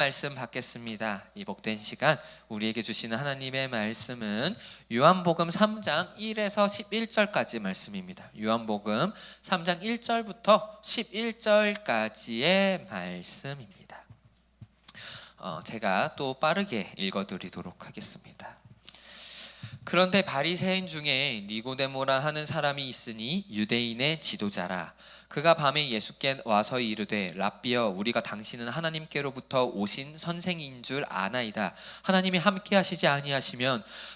말씀 받겠습니다. 이 복된 시간 우리에게 주시는 하나님의 말씀은 요한복음 3장 1에서 11절까지 말씀입니다. 요한복음 3장 1절부터 11절까지의 말씀입니다. 어, 제가 또 빠르게 읽어드리도록 하겠습니다. 그런데 바리새인 중에 니고데모라 하는 사람이 있으니 유대인의 지도자라 그가 밤에 예수께 와서 이르되 랍비여 우리가 당신은 하나님께로부터 오신 선생인 줄 아나이다. 하나님이 함께 하시지 아니하시면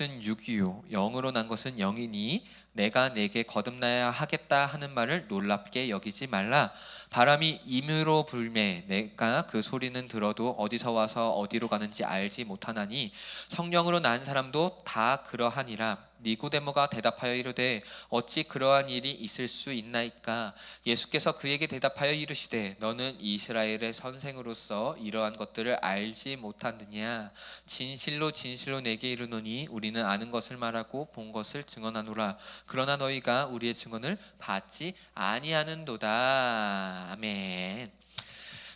은 육이요 영으로 난 것은 영이니 내가 내게 거듭나야 하겠다 하는 말을 놀랍게 여기지 말라. 바람이 임으로 불매 내가 그 소리는 들어도 어디서 와서 어디로 가는지 알지 못하나니 성령으로 난 사람도 다 그러하니라 니고데모가 대답하여 이르되 어찌 그러한 일이 있을 수 있나이까? 예수께서 그에게 대답하여 이르시되 너는 이스라엘의 선생으로서 이러한 것들을 알지 못하느냐? 진실로 진실로 내게 이르노니 우리는 아는 것을 말하고 본 것을 증언하노라. 그러나 너희가 우리의 증언을 받지 아니하는도다. 아멘.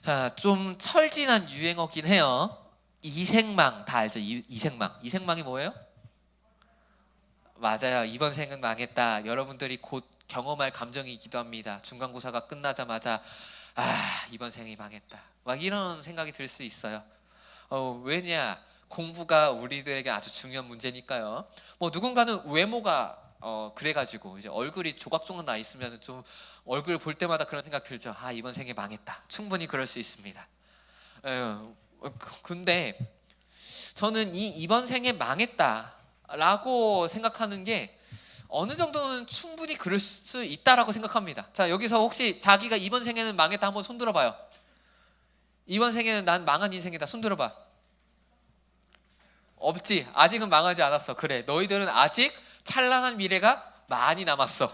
자, 좀 철진한 유행어긴 해요. 이생망. 다 알죠? 이, 이생망. 이생망이 뭐예요? 맞아요. 이번 생은 망했다. 여러분들이 곧 경험할 감정이기도 합니다. 중간고사가 끝나자마자 아 이번 생이 망했다. 막 이런 생각이 들 수 있어요. 어, 왜냐 공부가 우리들에게 아주 중요한 문제니까요. 뭐 누군가는 외모가 어, 그래가지고 이제 얼굴이 조각조각 나 있으면 좀 얼굴 볼 때마다 그런 생각 들죠. 아 이번 생에 망했다. 충분히 그럴 수 있습니다. 어, 근데 저는 이 이번 생에 망했다. 라고 생각하는 게 어느 정도는 충분히 그럴 수 있다라고 생각합니다. 자, 여기서 혹시 자기가 이번 생에는 망했다 한번 손 들어봐요. 이번 생에는 난 망한 인생이다. 손 들어봐. 없지. 아직은 망하지 않았어. 그래. 너희들은 아직 찬란한 미래가 많이 남았어.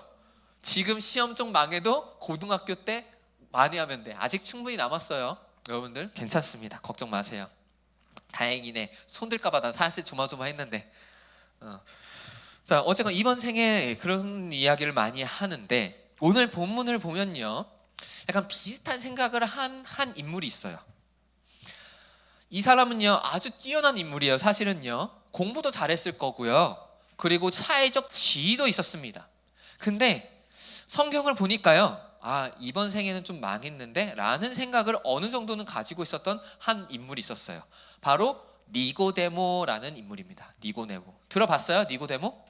지금 시험 좀 망해도 고등학교 때 많이 하면 돼. 아직 충분히 남았어요. 여러분들 괜찮습니다. 걱정 마세요. 다행이네. 손 들까봐 난 사실 조마조마했는데 어. 자, 어쨌건 이번 생에 그런 이야기를 많이 하는데 오늘 본문을 보면요. 약간 비슷한 생각을 한, 한 인물이 있어요. 이 사람은요, 아주 뛰어난 인물이에요. 사실은요. 공부도 잘했을 거고요. 그리고 사회적 지위도 있었습니다. 근데 성경을 보니까요. 아, 이번 생에는 좀 망했는데? 라는 생각을 어느 정도는 가지고 있었던 한 인물이 있었어요. 바로 니고데모라는 인물입니다. 니고데모. 들어봤어요? 니고데모?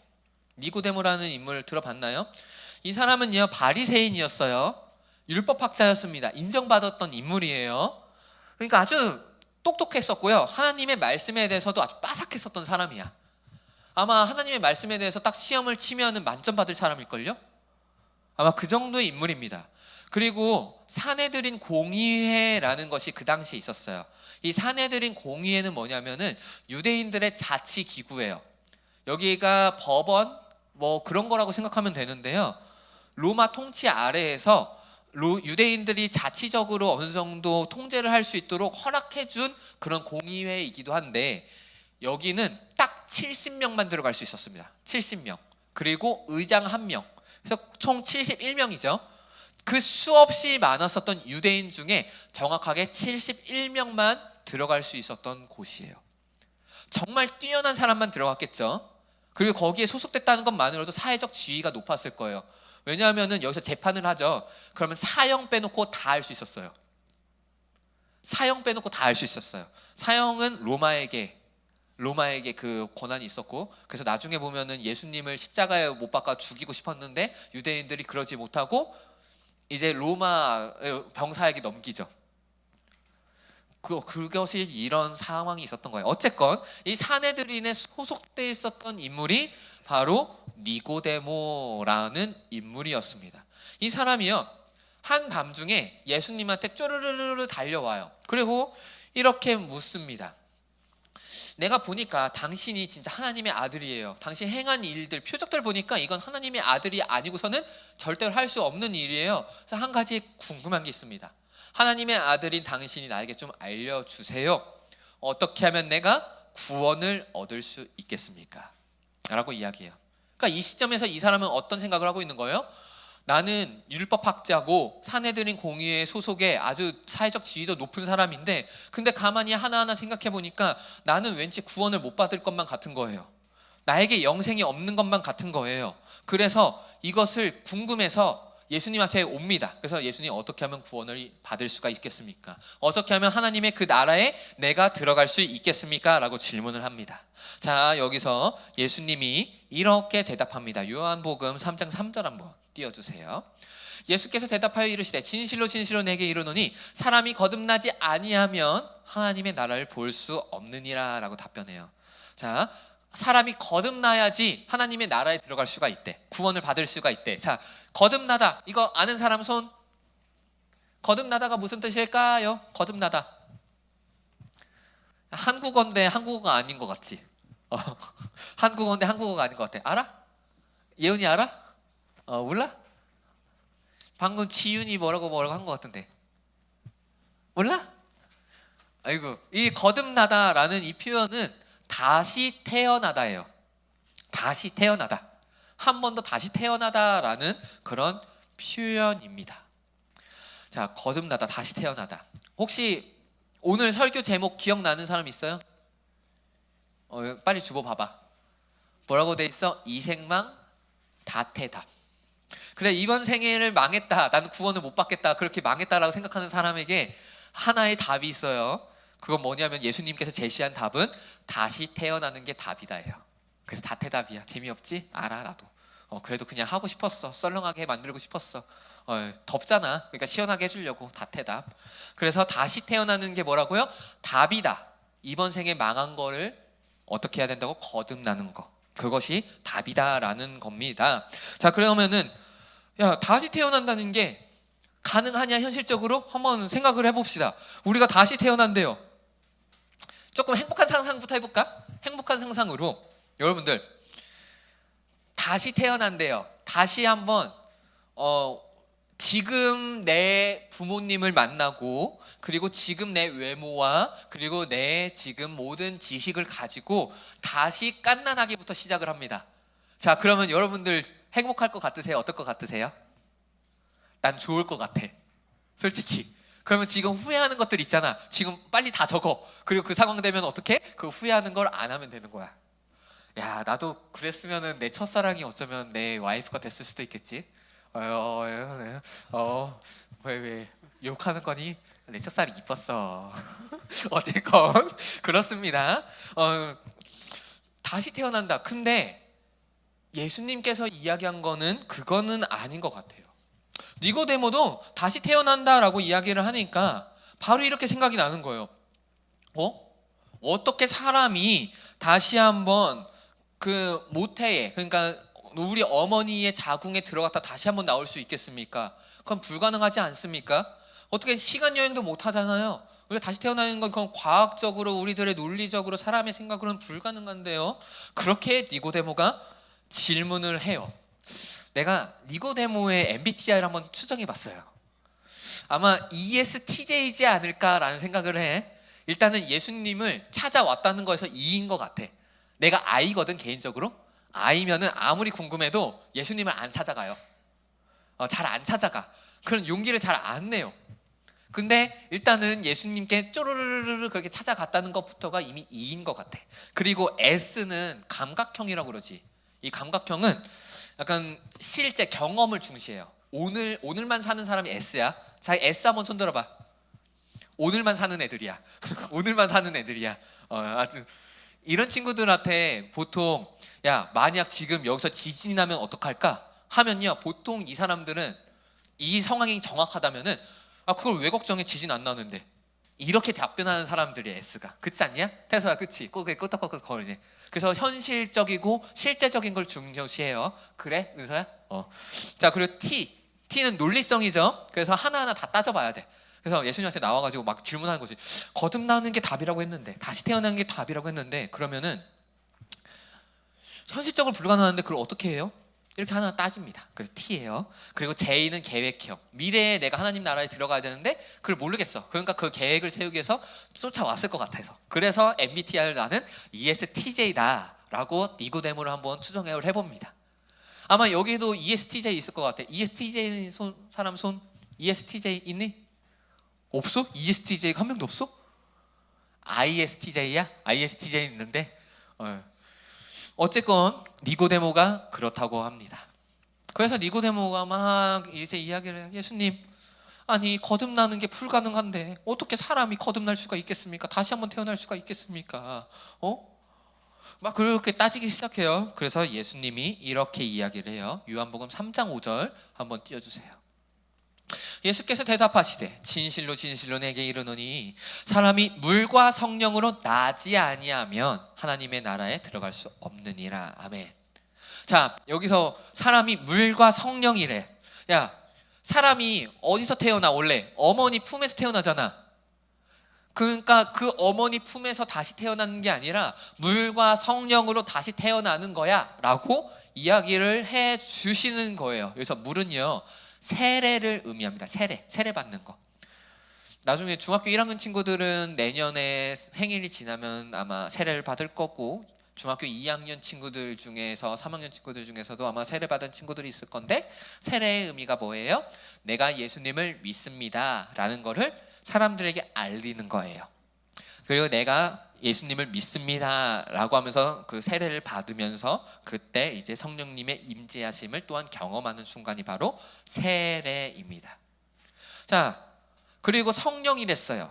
니고데모라는 인물 들어봤나요? 이 사람은요 바리새인이었어요. 율법학자였습니다. 인정받았던 인물이에요. 그러니까 아주 똑똑했었고요. 하나님의 말씀에 대해서도 아주 빠삭했었던 사람이야. 아마 하나님의 말씀에 대해서 딱 시험을 치면은 만점 받을 사람일걸요? 아마 그 정도의 인물입니다. 그리고 사내들인 공의회라는 것이 그 당시에 있었어요. 이 사내들인 공의회는 뭐냐면은 유대인들의 자치 기구예요. 여기가 법원 뭐 그런 거라고 생각하면 되는데요. 로마 통치 아래에서 유대인들이 자치적으로 어느 정도 통제를 할 수 있도록 허락해 준 그런 공의회이기도 한데 여기는 딱 70명만 들어갈 수 있었습니다. 70명. 그리고 의장 1명. 그래서 총 71명이죠. 그 수없이 많았었던 유대인 중에 정확하게 71명만 들어갈 수 있었던 곳이에요. 정말 뛰어난 사람만 들어갔겠죠. 그리고 거기에 소속됐다는 것만으로도 사회적 지위가 높았을 거예요. 왜냐하면 여기서 재판을 하죠. 그러면 사형 빼놓고 다 할 수 있었어요. 사형 빼놓고 다 할 수 있었어요. 사형은 로마에게 로마에게 그 권한이 있었고 그래서 나중에 보면은 예수님을 십자가에 못 박아 죽이고 싶었는데 유대인들이 그러지 못하고 이제 로마 병사에게 넘기죠. 그, 그것이 이런 상황이 있었던 거예요. 어쨌건 이 사내들인에 소속돼 있었던 인물이 바로 니고데모라는 인물이었습니다. 이 사람이요 한 밤중에 예수님한테 쪼르르르 달려와요. 그리고 이렇게 묻습니다. 내가 보니까 당신이 진짜 하나님의 아들이에요. 당신 행한 일들, 표적들 보니까 이건 하나님의 아들이 아니고서는 절대로 할 수 없는 일이에요. 그래서 한 가지 궁금한 게 있습니다. 하나님의 아들인 당신이 나에게 좀 알려주세요. 어떻게 하면 내가 구원을 얻을 수 있겠습니까? 라고 이야기해요. 그러니까 이 시점에서 이 사람은 어떤 생각을 하고 있는 거예요? 나는 율법학자고 사내들인 공의회 소속의 아주 사회적 지위도 높은 사람인데 근데 가만히 하나하나 생각해 보니까 나는 왠지 구원을 못 받을 것만 같은 거예요. 나에게 영생이 없는 것만 같은 거예요. 그래서 이것을 궁금해서 예수님 앞에 옵니다. 그래서 예수님 어떻게 하면 구원을 받을 수가 있겠습니까? 어떻게 하면 하나님의 그 나라에 내가 들어갈 수 있겠습니까? 라고 질문을 합니다. 자, 여기서 예수님이 이렇게 대답합니다. 요한복음 3장 3절 한번 띄워주세요. 예수께서 대답하여 이르시되 진실로 진실로 내게 이르노니 사람이 거듭나지 아니하면 하나님의 나라를 볼 수 없느니라라고 답변해요. 자, 사람이 거듭나야지 하나님의 나라에 들어갈 수가 있대. 구원을 받을 수가 있대. 자, 거듭나다. 이거 아는 사람 손? 거듭나다가 무슨 뜻일까요? 거듭나다. 한국어인데 한국어가 아닌 것 같지? 어, 한국어인데 한국어가 아닌 것 같아. 알아? 예은이 알아? 어, 몰라? 방금 지윤이 뭐라고 뭐라고 한 것 같은데. 몰라? 아이고, 이 거듭나다라는 이 표현은 다시 태어나다예요. 다시 태어나다. 한 번 더 다시 태어나다라는 그런 표현입니다. 자, 거듭나다, 다시 태어나다. 혹시 오늘 설교 제목 기억나는 사람 있어요? 어, 빨리 주보 봐봐. 뭐라고 돼 있어? 이생망 다태다. 그래 이번 생애를 망했다. 나는 구원을 못 받겠다. 그렇게 망했다라고 생각하는 사람에게 하나의 답이 있어요. 그건 뭐냐면 예수님께서 제시한 답은 다시 태어나는 게 답이다예요. 그래서 다태답이야. 재미없지? 알아 나도. 어, 그래도 그냥 하고 싶었어. 썰렁하게 만들고 싶었어. 어, 덥잖아. 그러니까 시원하게 해주려고 다태답. 그래서 다시 태어나는 게 뭐라고요? 답이다. 이번 생에 망한 거를 어떻게 해야 된다고 거듭나는 거. 그것이 답이다라는 겁니다. 자 그러면은 야 다시 태어난다는 게 가능하냐 현실적으로 한번 생각을 해 봅시다. 우리가 다시 태어난대요. 조금 행복한 상상부터 해 볼까? 행복한 상상으로 여러분들 다시 태어난대요. 다시 한번 어, 지금 내 부모님을 만나고 그리고 지금 내 외모와 그리고 내 지금 모든 지식을 가지고 다시 깐난하기부터 시작을 합니다. 자, 그러면 여러분들 행복할 것 같으세요? 어떨 것 같으세요? 난 좋을 것 같아. 솔직히. 그러면 지금 후회하는 것들 있잖아. 지금 빨리 다 적어. 그리고 그 상황 되면 어떻게? 그 후회하는 걸 안 하면 되는 거야. 야, 나도 그랬으면은 내 첫사랑이 어쩌면 내 와이프가 됐을 수도 있겠지. 어, 어, 어, 왜, 왜 욕하는 거니? 내 첫사랑이 이뻤어. 어쨌건 그렇습니다. 어, 다시 태어난다. 근데 예수님께서 이야기한 거는 그거는 아닌 것 같아요. 니고데모도 다시 태어난다라고 이야기를 하니까 바로 이렇게 생각이 나는 거예요. 어? 어떻게 사람이 다시 한번 그 모태에 그러니까 우리 어머니의 자궁에 들어갔다 다시 한번 나올 수 있겠습니까? 그건 불가능하지 않습니까? 어떻게 시간 여행도 못 하잖아요. 우리가 다시 태어나는 건 그건 과학적으로 우리들의 논리적으로 사람의 생각으로는 불가능한데요. 그렇게 니고데모가 질문을 해요. 내가 니고데모의 MBTI를 한번 추정해 봤어요. 아마 E ESTJ이지 않을까라는 생각을 해. 일단은 예수님을 찾아왔다는 거에서 E인 것 같아. 내가 I거든 개인적으로. I면은 아무리 궁금해도 예수님을 안 찾아가요. 어, 잘안 찾아가. 그런 용기를 잘 안 내요. 근데 일단은 예수님께 쪼르르르 그렇게 찾아갔다는 것부터가 이미 E인 것 같아. 그리고 S는 감각형이라고 그러지. 이 감각형은 약간 실제 경험을 중시해요. 오늘 오늘만 사는 사람이 S야. 자, S 한번 손 들어봐. 오늘만 사는 애들이야. 오늘만 사는 애들이야. 어, 아주 이런 친구들한테 보통 야 만약 지금 여기서 지진이 나면 어떡할까 하면요 보통 이 사람들은 이 상황이 정확하다면은 아 그걸 왜 걱정해 지진 안 나는데 이렇게 답변하는 사람들이 S가 그렇지 않냐? 태서야 그치? 꼭 끄떡끄떡 거리네. 그래서 현실적이고 실제적인 걸 중요시해요. 그래 은서야? 어. 자 그리고 T T는 논리성이죠. 그래서 하나하나 다 따져봐야 돼. 그래서 예수님한테 나와가지고 막 질문하는 거지. 거듭나는 게 답이라고 했는데 다시 태어나는 게 답이라고 했는데 그러면은 현실적으로 불가능한데 그걸 어떻게 해요? 이렇게 하나 따집니다. 그래서 T예요. 그리고 J는 계획형. 미래에 내가 하나님 나라에 들어가야 되는데 그걸 모르겠어. 그러니까 그 계획을 세우기 위해서 쫓아왔을 것 같아서. 그래서 MBTI를 나는 E ESTJ다 라고 니고데모를 한번 추정을 해봅니다. 아마 여기에도 ESTJ 있을 것 같아. ESTJ 손 사람 손 ESTJ 있니? 없어? E ESTJ가 한 명도 없어? ISTJ야? ISTJ 있는데 어. 어쨌건 니고데모가 그렇다고 합니다. 그래서 니고데모가 막 이제 이야기를 해요. 예수님 아니 거듭나는 게 불가능한데 어떻게 사람이 거듭날 수가 있겠습니까? 다시 한번 태어날 수가 있겠습니까? 어? 막 그렇게 따지기 시작해요. 그래서 예수님이 이렇게 이야기를 해요. 요한복음 3장 5절 한번 띄워주세요. 예수께서 대답하시되 진실로 진실로 내게 이르노니 사람이 물과 성령으로 나지 아니하면 하나님의 나라에 들어갈 수 없느니라 아멘. 자 여기서 사람이 물과 성령이래. 야 사람이 어디서 태어나 원래 어머니 품에서 태어나잖아. 그러니까 그 어머니 품에서 다시 태어나는 게 아니라 물과 성령으로 다시 태어나는 거야 라고 이야기를 해 주시는 거예요. 그래서 물은요 세례를 의미합니다. 세례, 세례 받는 거. 나중에 중학교 1학년 친구들은 내년에 생일이 지나면 아마 세례를 받을 거고 중학교 2학년 친구들 중에서 3학년 친구들 중에서도 아마 세례 받은 친구들이 있을 건데 세례의 의미가 뭐예요? 내가 예수님을 믿습니다라는 거를 사람들에게 알리는 거예요. 그리고 내가 예수님을 믿습니다라고 하면서 그 세례를 받으면서 그때 이제 성령님의 임재하심을 또한 경험하는 순간이 바로 세례입니다. 자, 그리고 성령이랬어요.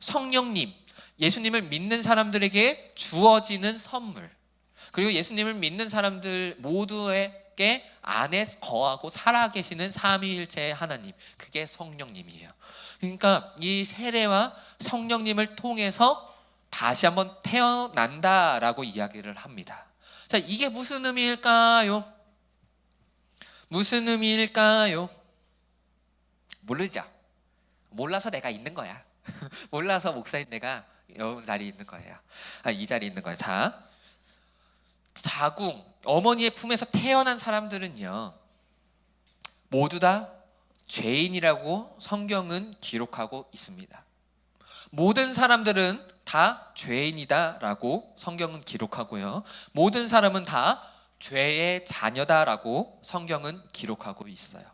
성령님, 예수님을 믿는 사람들에게 주어지는 선물. 그리고 예수님을 믿는 사람들 모두 에게 안에 거하고 살아계시는 삼위일체의 하나님. 그게 성령님이에요. 그러니까 이 세례와 성령님을 통해서 다시 한번 태어난다라고 이야기를 합니다. 자, 이게 무슨 의미일까요? 무슨 의미일까요? 모르죠. 몰라서 내가 있는 거야. 몰라서 목사인 내가 여러분 자리에 있는 거예요. 아, 이 자리에 있는 거예요. 자, 자궁 어머니의 품에서 태어난 사람들은요 모두 다 죄인이라고 성경은 기록하고 있습니다. 모든 사람들은 다 죄인이다라고 성경은 기록하고요. 모든 사람은 다 죄의 자녀다라고 성경은 기록하고 있어요.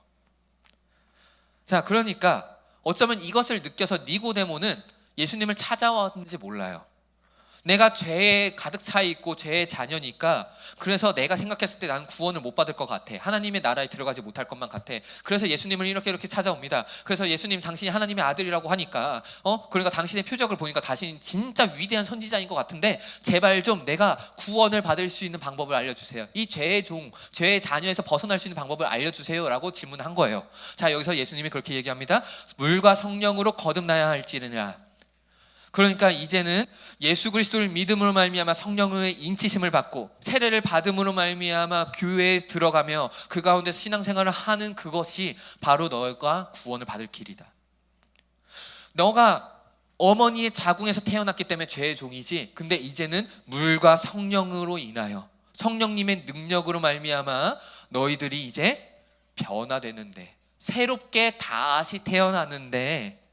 자, 그러니까 어쩌면 이것을 느껴서 니고데모는 예수님을 찾아왔는지 몰라요. 내가 죄에 가득 차 있고 죄의 자녀니까 그래서 내가 생각했을 때 나는 구원을 못 받을 것 같아. 하나님의 나라에 들어가지 못할 것만 같아. 그래서 예수님을 이렇게 이렇게 찾아옵니다. 그래서 예수님 당신이 하나님의 아들이라고 하니까 어 그러니까 당신의 표적을 보니까 당신 진짜 위대한 선지자인 것 같은데 제발 좀 내가 구원을 받을 수 있는 방법을 알려주세요. 이 죄의 종, 죄의 자녀에서 벗어날 수 있는 방법을 알려주세요라고 질문한 거예요. 자 여기서 예수님이 그렇게 얘기합니다. 물과 성령으로 거듭나야 할지느냐. 그러니까 이제는 예수 그리스도를 믿음으로 말미암아 성령의 인치심을 받고 세례를 받음으로 말미암아 교회에 들어가며 그 가운데 신앙생활을 하는 그것이 바로 너가 구원을 받을 길이다. 너가 어머니의 자궁에서 태어났기 때문에 죄의 종이지. 근데 이제는 물과 성령으로 인하여 성령님의 능력으로 말미암아 너희들이 이제 변화되는데 새롭게 다시 태어나는데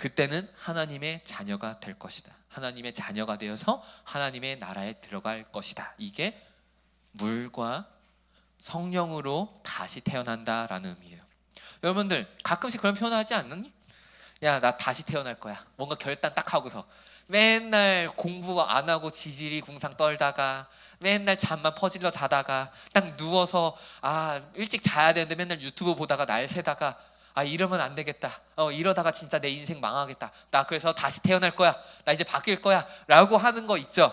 그때는 하나님의 자녀가 될 것이다. 하나님의 자녀가 되어서 하나님의 나라에 들어갈 것이다. 이게 물과 성령으로 다시 태어난다라는 의미예요. 여러분들 가끔씩 그런 표현 하지 않느니? 야, 나 다시 태어날 거야. 뭔가 결단 딱 하고서 맨날 공부 안 하고 지질이 궁상 떨다가 맨날 잠만 퍼질러 자다가 딱 누워서 아 일찍 자야 되는데 맨날 유튜브 보다가 날 새다가 아 이러면 안 되겠다. 어 이러다가 진짜 내 인생 망하겠다. 나 그래서 다시 태어날 거야. 나 이제 바뀔 거야라고 하는 거 있죠.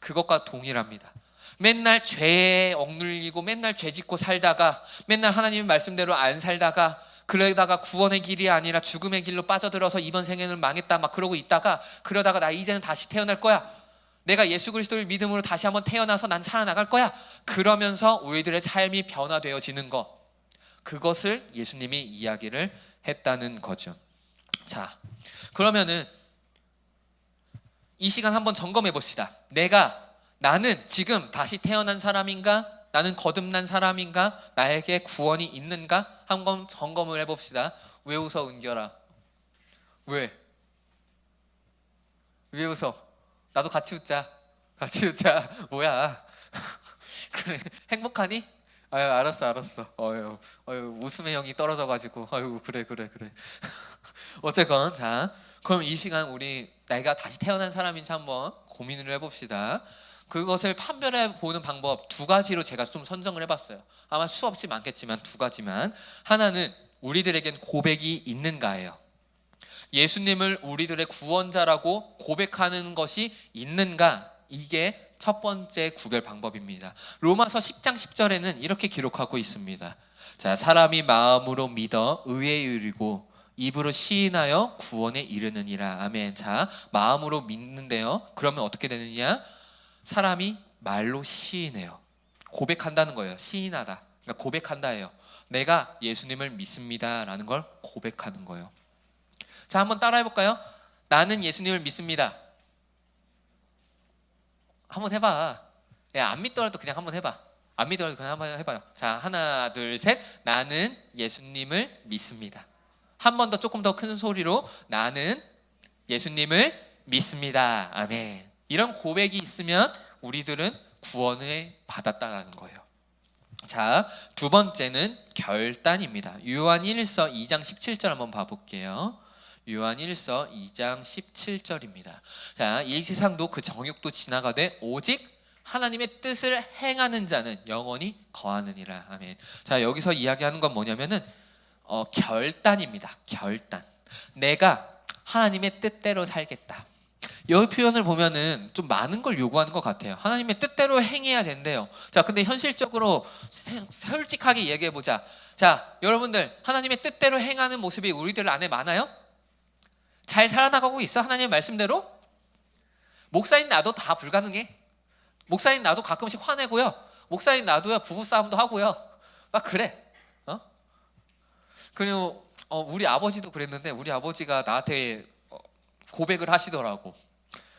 그것과 동일합니다. 맨날 죄에 억눌리고 맨날 죄 짓고 살다가 맨날 하나님 말씀대로 안 살다가 그러다가 구원의 길이 아니라 죽음의 길로 빠져들어서 이번 생에는 망했다 막 그러고 있다가 그러다가 나 이제는 다시 태어날 거야. 내가 예수 그리스도를 믿음으로 다시 한번 태어나서 난 살아나갈 거야. 그러면서 우리들의 삶이 변화되어지는 것. 그것을 예수님이 이야기를 했다는 거죠. 자, 그러면은 이 시간 한번 점검해 봅시다. 내가 나는 지금 다시 태어난 사람인가? 나는 거듭난 사람인가? 나에게 구원이 있는가? 한번 점검을 해 봅시다. 왜 웃어 은결아? 왜? 왜 웃어? 나도 같이 웃자. 같이 웃자. 뭐야? 그래. 행복하니? 아유 알았어 알았어. 어유 어유 웃음의 영이 떨어져가지고 아유 그래 그래 그래. 어쨌건 자 그럼 이 시간 우리 내가 다시 태어난 사람인지 한번 고민을 해봅시다. 그것을 판별해 보는 방법 두 가지로 제가 좀 선정을 해봤어요. 아마 수없이 많겠지만 두 가지만 하나는 우리들에겐 고백이 있는가예요. 예수님을 우리들의 구원자라고 고백하는 것이 있는가 이게 첫 번째 구별 방법입니다. 로마서 10장 10절에는 이렇게 기록하고 있습니다. 자, 사람이 마음으로 믿어 의에 이르고 입으로 시인하여 구원에 이르느니라. 아멘. 자, 마음으로 믿는데요. 그러면 어떻게 되느냐? 사람이 말로 시인해요. 고백한다는 거예요. 시인하다. 그러니까 고백한다예요. 내가 예수님을 믿습니다라는 걸 고백하는 거예요. 자, 한번 따라해 볼까요? 나는 예수님을 믿습니다. 한번 해봐. 야, 안 믿더라도 그냥 한번 해봐. 안 믿더라도 그냥 한번 해봐요. 자, 하나, 둘, 셋. 나는 예수님을 믿습니다. 한 번 더 조금 더 큰 소리로 나는 예수님을 믿습니다. 아멘. 이런 고백이 있으면 우리들은 구원을 받았다는 거예요. 자, 두 번째는 결단입니다. 요한 1서 2장 17절 한번 봐볼게요. 요한일서 2장 17절입니다. 자, 이 세상도 그 정욕도 지나가되 오직 하나님의 뜻을 행하는 자는 영원히 거하느니라. 아멘. 자, 여기서 이야기하는 건 뭐냐면은 어, 결단입니다. 결단. 내가 하나님의 뜻대로 살겠다. 여기 표현을 보면은 좀 많은 걸 요구하는 것 같아요. 하나님의 뜻대로 행해야 된대요. 자, 근데 현실적으로 솔직하게 얘기해 보자. 자, 여러분들 하나님의 뜻대로 행하는 모습이 우리들 안에 많아요? 잘 살아나가고 있어? 하나님 말씀대로? 목사인 나도 다 불가능해. 목사인 나도 가끔씩 화내고요. 목사인 나도요 부부싸움도 하고요. 막 그래. 어? 그리고 어, 우리 아버지도 그랬는데 우리 아버지가 나한테 어, 고백을 하시더라고.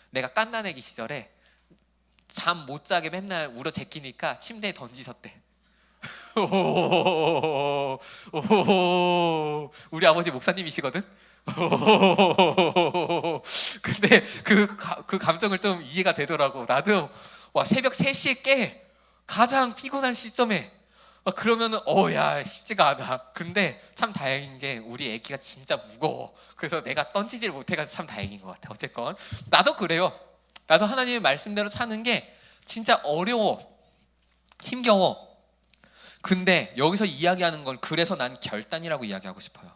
내가 깐나내기 시절에 잠 못 자게 맨날 울어 제끼니까 침대에 던지셨대. 오호호호호호호호. 우리 아버지 목사님이시거든. 근데 그, 그 감정을 좀 이해가 되더라고. 나도, 와, 새벽 3시에 깨. 가장 피곤한 시점에. 그러면은, 어, 야, 쉽지가 않아. 근데 참 다행인 게 우리 애기가 진짜 무거워. 그래서 내가 던지질 못해가지고 참 다행인 것 같아. 어쨌건. 나도 그래요. 나도 하나님의 말씀대로 사는 게 진짜 어려워. 힘겨워. 근데 여기서 이야기하는 건 그래서 난 결단이라고 이야기하고 싶어요.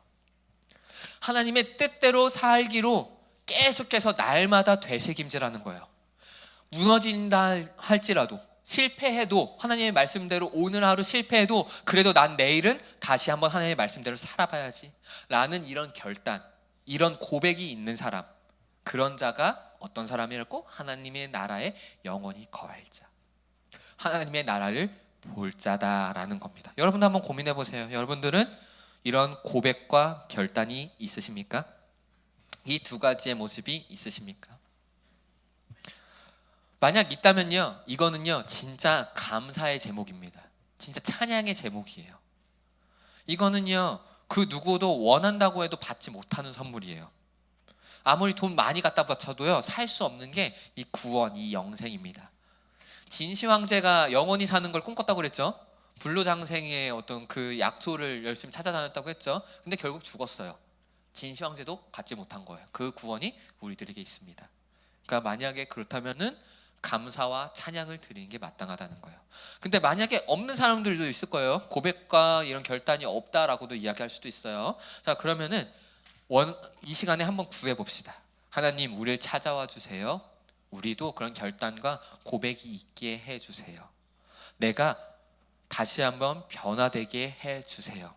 하나님의 뜻대로 살기로 계속해서 날마다 되새김질하는 거예요. 무너진다 할지라도 실패해도 하나님의 말씀대로 오늘 하루 실패해도 그래도 난 내일은 다시 한번 하나님의 말씀대로 살아봐야지. 라는 이런 결단 이런 고백이 있는 사람 그런 자가 어떤 사람이었고? 하나님의 나라에 영원히 거할 자. 하나님의 나라를 볼 자다라는 겁니다. 여러분도 한번 고민해 보세요. 여러분들은 이런 고백과 결단이 있으십니까? 이 두 가지의 모습이 있으십니까? 만약 있다면요, 이거는요, 진짜 감사의 제목입니다. 진짜 찬양의 제목이에요. 이거는요, 그 누구도 원한다고 해도 받지 못하는 선물이에요. 아무리 돈 많이 갖다 바쳐도요, 살 수 없는 게 이 구원, 이 영생입니다. 진시 황제가 영원히 사는 걸 꿈꿨다고 그랬죠? 불로장생의 어떤 그 약소를 열심히 찾아다녔다고 했죠. 근데 결국 죽었어요. 진시 황제도 갖지 못한 거예요. 그 구원이 우리들에게 있습니다. 그러니까 만약에 그렇다면은 감사와 찬양을 드리는 게 마땅하다는 거예요. 근데 만약에 없는 사람들도 있을 거예요. 고백과 이런 결단이 없다라고도 이야기할 수도 있어요. 자, 그러면은 원, 이 시간에 한번 구해 봅시다. 하나님, 우리를 찾아와 주세요. 우리도 그런 결단과 고백이 있게 해 주세요. 내가 다시 한번 변화되게 해 주세요.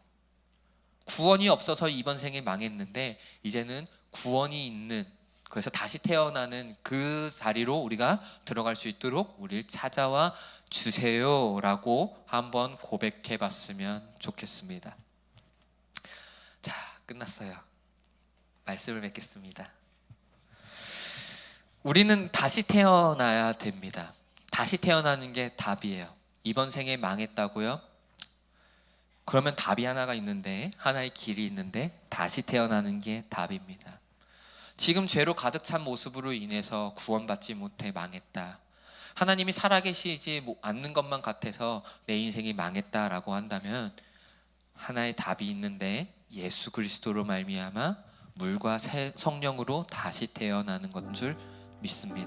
구원이 없어서 이번 생에 망했는데 이제는 구원이 있는 그래서 다시 태어나는 그 자리로 우리가 들어갈 수 있도록 우리를 찾아와 주세요라고 한번 고백해 봤으면 좋겠습니다. 자, 끝났어요. 말씀을 맺겠습니다. 우리는 다시 태어나야 됩니다. 다시 태어나는 게 답이에요. 이번 생에 망했다고요? 그러면 답이 하나가 있는데 하나의 길이 있는데 다시 태어나는 게 답입니다. 지금 죄로 가득 찬 모습으로 인해서 구원받지 못해 망했다. 하나님이 살아계시지 뭐 않는 것만 같아서 내 인생이 망했다라고 한다면 하나의 답이 있는데 예수 그리스도로 말미암아 물과 새- 성령으로 다시 태어나는 것 줄 믿습니다.